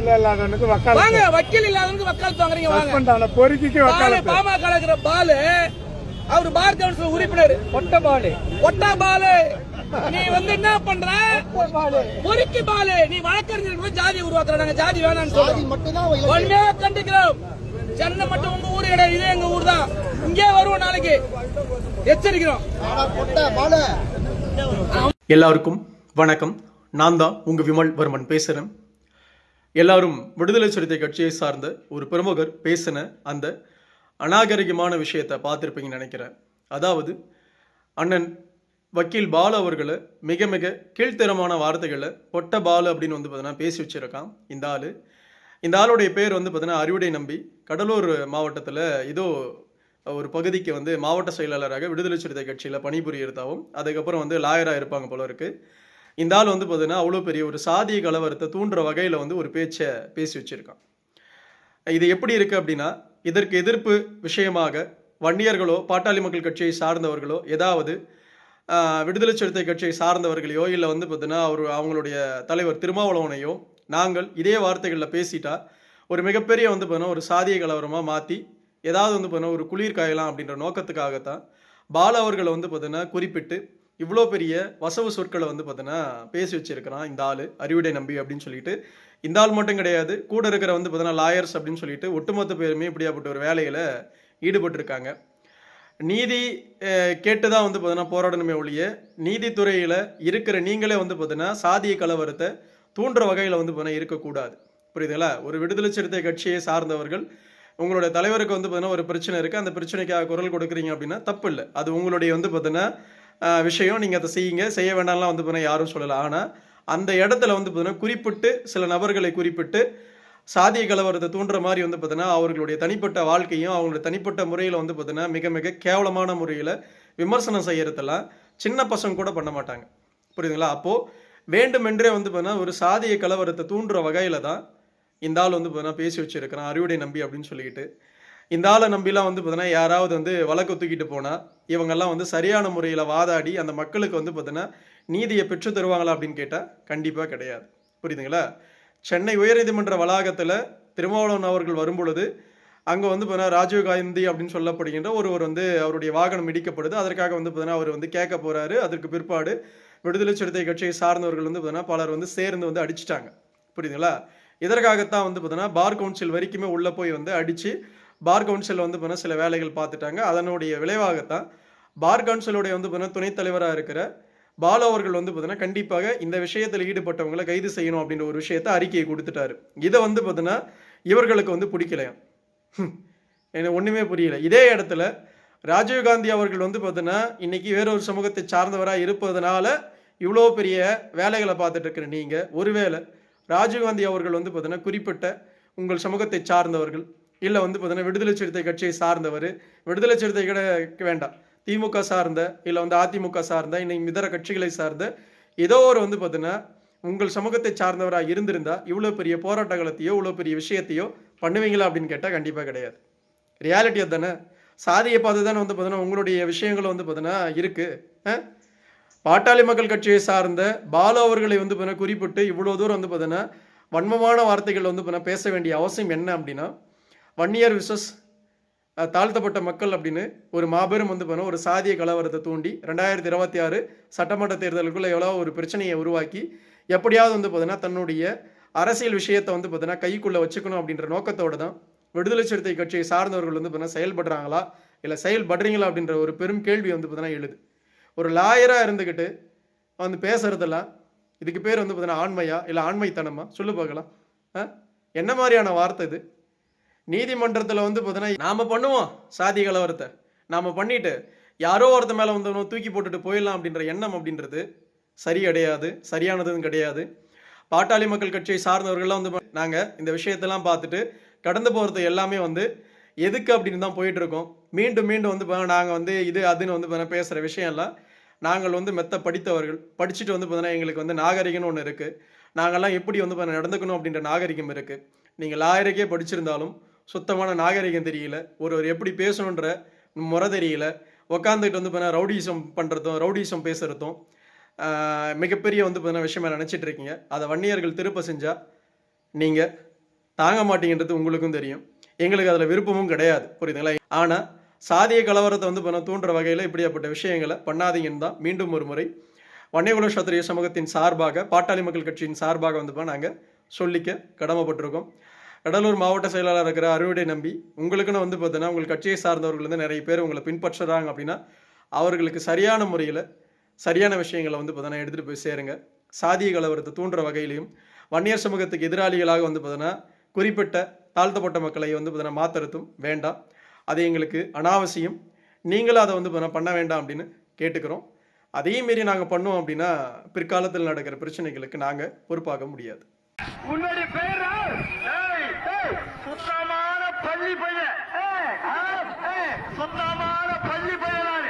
இல்ல இல்லாதவனுக்கு வக்காலத்து. வாங்க வக்கீல் வாங்குறீங்க வாங்க. சஸ்பெண்ட் ஆன பொறுக்கிக்கு பாலு அவர் பார் கவுன்சில் உறுப்பினர். ஒட்ட பாலு. ஒட்ட பாலு. நீ வந்து என்ன பண்ற? பொறுக்கி பாலு. நீ வழக்கறிஞர்களுக்கு போய் ஜாதி உருவாக்குறாங்க ஜாதி வேணாம்னு சொல்றோம். கண்டிக்கிறோம். சென்னை மட்டும் உங்க ஊரு கிடையாது இது எங்க ஊர் தான். இங்கே வருவோம் நாளைக்கு. எச்சரிக்கிறோம். எல்லாருக்கும் வணக்கம். நான் தான் உங்க விமல் வர்மன் பேசுறேன். எல்லாரும் விடுதலை சிறுத்தை கட்சியை சார்ந்த ஒரு பிரமுகர் பேசின அந்த அநாகரிகமான விஷயத்தை பார்த்துருப்பீங்கன்னு நினைக்கிறேன். அதாவது அண்ணன் வக்கீல் பாலு அவர்களை மிக மிக கீழ்த்தரமான வார்த்தைகளை பொட்ட பாலு அப்படின்னு வந்து பார்த்தீங்கன்னா பேசி வச்சிருக்கான் இந்த ஆள். இந்த ஆளுடைய பேர் வந்து பார்த்தீங்கன்னா அறுவடை நம்பி கடலூர் மாவட்டத்தில் ஏதோ ஒரு பகுதிக்கு வந்து மாவட்ட செயலாளராக விடுதலை சிறுத்தை கட்சியில் பணிபுரியறதாகவும் அதுக்கப்புறம் வந்து லாயராக இருப்பாங்க போல இருக்குது இந்த ஆள் வந்து பார்த்தீங்கன்னா அவ்வளோ பெரிய ஒரு சாதிய கலவரத்தை தூண்டுற வகையில் வந்து ஒரு பேச்சை பேசி வச்சுருக்கான். இது எப்படி இருக்குது அப்படின்னா இதற்கு எதிர்ப்பு விஷயமாக வன்னியர்களோ பாட்டாளி மக்கள் கட்சியை சார்ந்தவர்களோ ஏதாவது விடுதலை சிறுத்தை கட்சியை சார்ந்தவர்களையோ இல்லை வந்து பார்த்தீங்கன்னா அவர் அவங்களுடைய தலைவர் திருமாவளவனையோ நாங்கள் இதே வார்த்தைகளில் பேசிட்டா ஒரு மிகப்பெரிய வந்து பார்த்தீங்கன்னா ஒரு சாதிய கலவரமாக மாற்றி ஏதாவது வந்து பார்த்தீங்கன்னா ஒரு குளிர் காயலாம் அப்படின்ற நோக்கத்துக்காகத்தான் பாலா அவர்களை வந்து பார்த்தீங்கன்னா குறிப்பிட்டு இவ்வளோ பெரிய வசவு சொற்களை வந்து பார்த்தீங்கன்னா பேசி வச்சிருக்கிறான் இந்த ஆள் அறிவுடை நம்பி அப்படின்னு சொல்லிட்டு. இந்த ஆள் மட்டும் கிடையாது கூட இருக்கிற வந்து பார்த்தீங்கன்னா லாயர்ஸ் அப்படின்னு சொல்லிட்டு ஒட்டுமொத்த பேருமே இப்படியாப்பட்ட ஒரு வேலையில் ஈடுபட்டிருக்காங்க. நீதி கேட்டு தான் வந்து பார்த்தீங்கன்னா போராடணுமே ஒழிய நீதித்துறையில் இருக்கிற நீங்களே வந்து பார்த்தீங்கன்னா சாதிய கலவரத்தை தூண்டுற வகையில் வந்து பார்த்தீங்கன்னா இருக்கக்கூடாது. புரியுதுங்களா? ஒரு விடுதலை சிறுத்தை கட்சியை சார்ந்தவர்கள் உங்களுடைய தலைவருக்கு வந்து பார்த்தீங்கன்னா ஒரு பிரச்சனை இருக்குது அந்த பிரச்சனைக்காக குரல் கொடுக்குறீங்க அப்படின்னா தப்பு இல்லை. அது உங்களுடைய வந்து பார்த்தீங்கன்னா விஷயம் நீங்கள் அதை செய்யுங்க. செய்ய வேண்டாம்லாம் வந்து பார்த்தீங்கன்னா யாரும் சொல்லலை. ஆனால் அந்த இடத்துல வந்து பார்த்தீங்கன்னா குறிப்பிட்டு சில நபர்களை குறிப்பிட்டு சாதிய கலவரத்தை தூண்டுற மாதிரி வந்து பார்த்தீங்கன்னா அவர்களுடைய தனிப்பட்ட வாழ்க்கையும் அவங்களுடைய தனிப்பட்ட முறையில் வந்து பார்த்தீங்கன்னா மிக மிக கேவலமான முறையில் விமர்சனம் செய்கிறதெல்லாம் சின்ன பசங்க கூட பண்ண மாட்டாங்க. புரியுதுங்களா? அப்போது வேண்டுமென்றே வந்து பார்த்தீங்கன்னா ஒரு சாதிய கலவரத்தை தூண்டுற வகையில் தான் இந்த ஆள் வந்து பார்த்தீங்கன்னா பேசி வச்சுருக்கிறான் அறிவுடை நம்பி அப்படின்னு சொல்லிக்கிட்டு. இந்த ஆளை நம்பிலாம் வந்து பார்த்தீங்கன்னா யாராவது வந்து வழக்கு தூக்கிட்டு போனால் இவங்கெல்லாம் வந்து சரியான முறையில் வாதாடி அந்த மக்களுக்கு வந்து பார்த்தீங்கன்னா நீதியை பெற்று தருவாங்களா அப்படின்னு கேட்டால் கண்டிப்பாக கிடையாது. புரியுதுங்களா? சென்னை உயர்நீதிமன்ற வளாகத்தில் திருமாவளவன் அவர்கள் வரும்பொழுது அங்கே வந்து பார்த்தீங்கன்னா ராஜீவ் காந்தி அப்படின்னு சொல்லப்படுகின்ற ஒருவர் வந்து அவருடைய வாகனம் இடிக்கப்படுது. அதற்காக வந்து பார்த்தீங்கன்னா அவர் வந்து கேட்க போகிறாரு அதற்கு பிற்பாடு விடுதலை சிறுத்தை கட்சியை சார்ந்தவர்கள் வந்து பார்த்தீங்கன்னா பலர் வந்து சேர்ந்து வந்து அடிச்சிட்டாங்க. புரியுதுங்களா? இதற்காகத்தான் வந்து பார்த்தீங்கன்னா பார் கவுன்சில் வரைக்குமே உள்ளே போய் வந்து அடித்து பார் கவுன்சில் வந்து பார்த்தீங்கன்னா சில வேலைகள் பார்த்துட்டாங்க. அதனுடைய விளைவாகத்தான் பார் கவுன்சிலுடைய வந்து பார்த்தீங்கன்னா துணைத் தலைவராக இருக்கிற பாலு அவர்கள் வந்து பார்த்தீங்கன்னா கண்டிப்பாக இந்த விஷயத்தில் ஈடுபட்டவங்களை கைது செய்யணும் அப்படின்ற ஒரு விஷயத்தை அறிக்கையை கொடுத்துட்டாரு. இதை வந்து பார்த்தீங்கன்னா இவர்களுக்கு வந்து பிடிக்கலையாம் எனக்கு ஒன்றுமே புரியல. இதே இடத்துல ராஜீவ்காந்தி அவர்கள் வந்து பார்த்தீங்கன்னா இன்னைக்கு வேறொரு சமூகத்தை சார்ந்தவராக இருப்பதனால இவ்வளோ பெரிய வேலைகளை பார்த்துட்டு இருக்கிற நீங்கள் ஒருவேளை ராஜீவ்காந்தி அவர்கள் வந்து பார்த்தீங்கன்னா குறிப்பிட்ட உங்கள் சமூகத்தை சார்ந்தவர்கள் இல்லை வந்து பார்த்தீங்கன்னா விடுதலை சிறுத்தை கட்சியை சார்ந்தவர். விடுதலை சிறுத்தை கூட வேண்டாம். திமுக சார்ந்த இல்லை வந்து அதிமுக சார்ந்த இன்னைக்கு இதர கட்சிகளை சார்ந்த ஏதோ ஒரு வந்து பார்த்தீங்கன்னா உங்கள் சமூகத்தை சார்ந்தவராக இருந்திருந்தா இவ்வளோ பெரிய போராட்டங்களத்தையோ இவ்வளோ பெரிய விஷயத்தையோ பண்ணுவீங்களா அப்படின்னு கேட்டால் கண்டிப்பாக கிடையாது. ரியாலிட்டி அதுதானே. சாதியை பார்த்து தானே வந்து பார்த்தீங்கன்னா உங்களுடைய விஷயங்களும் வந்து பார்த்தீங்கன்னா இருக்குது பாட்டாளி மக்கள் கட்சியை சார்ந்த பாலு அவர்களை வந்து பார்த்தீங்கன்னா குறிப்பிட்டு இவ்வளோ தூரம் வந்து பார்த்தீங்கன்னா வன்மமான வார்த்தைகள் வந்து பார்த்தீங்கன்னா பேச வேண்டிய அவசியம் என்ன அப்படின்னா வன்னியர் விசஸ் தாழ்த்தப்பட்ட மக்கள் அப்படின்னு ஒரு மாபெரும் வந்து பண்ண ஒரு சாதிய கலவரத்தை தூண்டி ரெண்டாயிரத்தி இருபத்தி ஆறு சட்டமன்ற தேர்தலுக்குள்ளே எவ்வளோ ஒரு பிரச்சனையை உருவாக்கி எப்படியாவது வந்து பார்த்தீங்கன்னா தன்னுடைய அரசியல் விஷயத்தை வந்து பார்த்தீங்கன்னா கைக்குள்ளே வச்சுக்கணும் அப்படின்ற நோக்கத்தோடு தான் விடுதலை சிறுத்தை கட்சியை சார்ந்தவர்கள் வந்து பார்த்தீங்கன்னா செயல்படுறாங்களா இல்லை செயல்படுறீங்களா அப்படின்ற ஒரு பெரும் கேள்வி வந்து பார்த்தீங்கன்னா எழுது. ஒரு லாயராக இருந்துக்கிட்டு வந்து பேசுறதெல்லாம் இதுக்கு பேர் வந்து பார்த்தீங்கன்னா ஆண்மையா இல்லை ஆண்மைத்தனமா? சொல்லு பார்க்கலாம். ஆ என்ன மாதிரியான வார்த்தை இது? நீதிமன்றத்தில் வந்து பார்த்தீங்கன்னா நாம் பண்ணுவோம் சாதி கலவரத்தை. நாம் பண்ணிட்டு யாரோ ஒருத்த மேலே வந்து தூக்கி போட்டுட்டு போயிடலாம் அப்படின்ற எண்ணம் அப்படின்றது சரி கிடையாது சரியானதும் கிடையாது. பாட்டாளி மக்கள் கட்சியை சார்ந்தவர்கள்லாம் வந்து நாங்கள் இந்த விஷயத்தெல்லாம் பார்த்துட்டு கடந்து போகிறது எல்லாமே வந்து எதுக்கு அப்படின்னு தான் போயிட்டுருக்கோம் மீண்டும் மீண்டும் வந்து நாங்கள் வந்து இது அதுன்னு வந்து பேசுகிற விஷயம்லாம் நாங்கள் வந்து மெத்த படித்தவர்கள். படிச்சுட்டு வந்து பார்த்தீங்கன்னா எங்களுக்கு வந்து நாகரிகம்னு ஒன்று இருக்குது நாங்கள்லாம் எப்படி வந்து நடந்துக்கணும் அப்படின்ற நாகரிகம் இருக்குது நீங்கள் லாயருக்கே படிச்சிருந்தாலும் சுத்தமான நாகரிகம் தெரியல. ஒருவர் எப்படி பேசணுன்ற முறை தெரியல. உக்காந்துட்டு வந்து பார்த்தீங்கன்னா ரவுடிசம் பண்ணுறதும் ரவுடிசம் பேசுகிறதும் மிகப்பெரிய வந்து பார்த்தீங்கன்னா விஷயமா நினச்சிட்டு இருக்கீங்க. அதை வன்னியர்கள் திருப்ப செஞ்சால் நீங்கள் தாங்க மாட்டீங்கன்றது உங்களுக்கும் தெரியும். எங்களுக்கு அதில் விருப்பமும் கிடையாது. புரியுதுங்களா? ஆனால் சாதிய கலவரத்தை வந்து பண்ண தூண்டுற வகையில் இப்படியாப்பட்ட விஷயங்களை பண்ணாதீங்கன்னு தான் மீண்டும் ஒரு முறை வன்னியகுல சத்திரிய சமூகத்தின் சார்பாக பாட்டாளி மக்கள் கட்சியின் சார்பாக வந்து நாங்கள் சொல்லிக்க கடமைப்பட்டிருக்கோம். கடலூர் மாவட்ட செயலாளர் இருக்கிற அறுவடை நம்பி உங்களுக்குன்னு வந்து பார்த்தீங்கன்னா உங்கள் கட்சியை சார்ந்தவர்கள் வந்து நிறைய பேர் உங்களை பின்பற்றுறாங்க அப்படின்னா அவர்களுக்கு சரியான முறையில் சரியான விஷயங்களை வந்து பார்த்தீங்கன்னா எடுத்துகிட்டு போய் சேருங்க. சாதிய கலவரத்தை தூண்டுற வகையிலையும் வன்னியர் சமூகத்துக்கு எதிராளிகளாக வந்து பார்த்தீங்கன்னா குறிப்பிட்ட தாழ்த்தப்பட்ட மக்களை வந்து பார்த்தீங்கன்னா மாத்திரத்தும் வேண்டாம். அது எங்களுக்கு அனாவசியம். நீங்களும் அதை வந்து பார்த்தீங்கன்னா பண்ண வேண்டாம் அப்படின்னு கேட்டுக்கிறோம். அதே மீறி நாங்கள் பண்ணோம் அப்படின்னா பிற்காலத்தில் நடக்கிற பிரச்சனைகளுக்கு நாங்கள் பொறுப்பாக முடியாது. சுத்தமான பள்ளி பையன். சுத்தமான பள்ளி பையன்